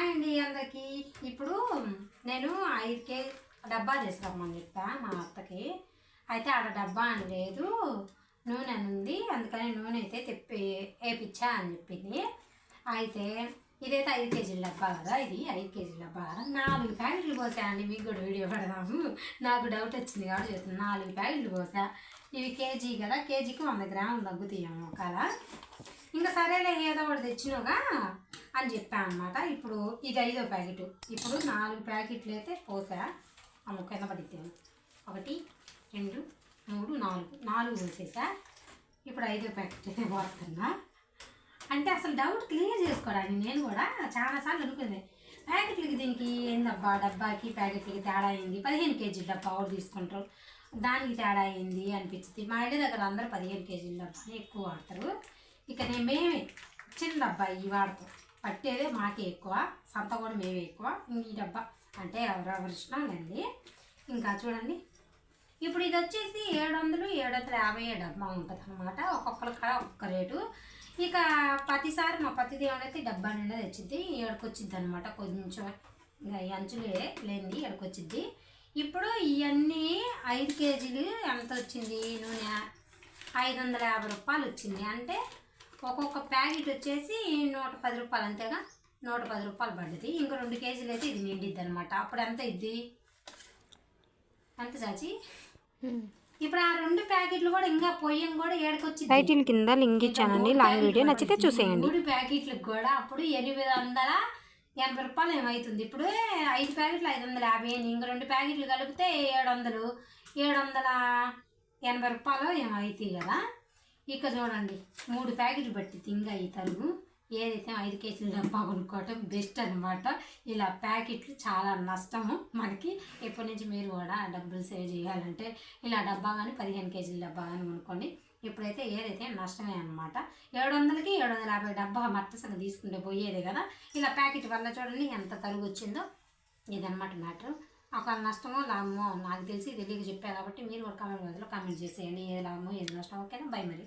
Hi అండి అందరికి. ఇప్పుడు నేను ఐదు కేజీ డబ్బా తీసుకురమ్మని చెప్పా మా అత్తకి. అయితే ఆడ డబ్బా అని లేదు. నూనె అని ఉంది. అందుకని నూనె అయితే తెప్పి వేపిచ్చా అని చెప్పింది. అయితే ఇదైతే ఐదు కేజీల డబ్బా కదా. ఇది ఐదు కేజీల డబ్బా కదా. నాలుగు ప్యాకెట్లు పోసాయండి మీకు కూడా వీడియో పెడదాము. నాకు డౌట్ వచ్చింది కాబట్టి చెప్తున్నాను నాలుగు ప్యాకెట్లు పోసా. ఇవి కేజీ కదా. కేజీకి వంద గ్రాములు తగ్గుతాయేమో కదా. ఇంకా సరేలే ఏదో ఒకటి తెచ్చినగా అని చెప్పాను అనమాట ఇప్పుడు ఇది ఐదో ప్యాకెట్. ఇప్పుడు నాలుగు ప్యాకెట్లు అయితే పోసా. అమ్మ కింద ఎంత పడిద్దాము ఒకటి రెండు మూడు నాలుగు. నాలుగు పోసేసా. ఇప్పుడు ఐదో ప్యాకెట్ అయితే పోతున్నా అంటే అసలు డౌట్ క్లియర్ చేసుకోవడానికి నేను కూడా చాలాసార్లు అనుకునేది. ప్యాకెట్లకి దీనికి ఏందబ్బా? డబ్బాకి ప్యాకెట్లకి తేడా అయింది పదిహేను కేజీల డబ్బా ఒకటి తీసుకుంటారు? దానికి తేడా అయింది అనిపించింది మా ఇంటి దగ్గర అందరూ పదిహేను కేజీల డబ్బాని ఎక్కువ వాడతారు. ఇక నేను మేమే చిన్న డబ్బా ఇవి వాడతాం. పట్టేదే మాకే ఎక్కువ సంత కూడా మేమే ఎక్కువ. ఈ డబ్బా అంటే ఎవరెవరి ఇష్టం ఇంకా చూడండి. ఇప్పుడు ఇది వచ్చేసి ఏడు వందలు ఏడు వందల యాభై డబ్బా ఉంటుంది అనమాట ఒక్కొక్కరి కాడ ఒక్కొక్క రేటు. ఇక ప్రతిసారి మా పతి ఏమైతే డబ్బా నిండా తెచ్చిద్ది. వచ్చింది అనమాట కొంచెం ఇంకా అంచులే లేనిది ఏడుకొచ్చిద్ది ఇప్పుడు ఇవన్నీ ఐదు కేజీలు ఎంత వచ్చింది నూనె ఐదు వందల యాభై రూపాయలు వచ్చింది అంటే ఒక్కొక్క ప్యాకెట్ వచ్చేసి నూట పది రూపాయలు అంతేగా? నూట పది రూపాయలు పడ్డది. ఇంకా రెండు కేజీలు అయితే ఇది నిండిద్ది అనమాట అప్పుడు ఎంత ఇద్ది ఎంత చాచి ఇప్పుడు ఆ రెండు ప్యాకెట్లు కూడా ఇంకా పొయ్యం కూడా ఏడుకొచ్చి టైటిల్ కింద లింక్ ఇచ్చానండి. లాంగ్ వీడియో నచ్చితే చూసేయండి. మూడు ప్యాకెట్లకు కూడా అప్పుడు ఎనిమిది వందల ఎనభై రూపాయలు ఏమవుతుంది ఇప్పుడు ఐదు ప్యాకెట్లు ఐదు వందల యాభై అని ఇంక రెండు ప్యాకెట్లు కలిపితే ఏడు వందలు. ఏడు వందల ఎనభై రూపాయలు ఏమవుతాయి కదా? ఇక చూడండి మూడు ప్యాకెట్లు పట్టింది ఇంకా ఈ తరుగు. ఏదైతే ఐదు కేజీల డబ్బా కొనుక్కోవటం బెస్ట్ అనమాట ఇలా ప్యాకెట్లు చాలా నష్టము మనకి. ఎప్పటి నుంచి మీరు కూడా డబ్బులు సేవ్ చేయాలంటే ఇలా డబ్బా కానీ పదిహేను కేజీల డబ్బా కానీ కొనుక్కోండి. ఇప్పుడైతే ఏదైతే నష్టమే అనమాట ఏడు వందలకి ఏడు వందల యాభై డబ్బా మట్టసంగా తీసుకుంటే పోయేది కదా. ఇలా ప్యాకెట్ వల్ల చూడండి ఎంత తరుగు వచ్చిందో ఇదనమాట మ్యాటర్. ఒక నష్టమో లాభమో నాకు తెలిసి తెలియక చెప్పారు కాబట్టి మీరు కూడా కామెంట్ మధ్యలో కామెంట్ చేసేయండి. ఏది లాభమో ఏది నష్టమో ఓకేనా బై మరి.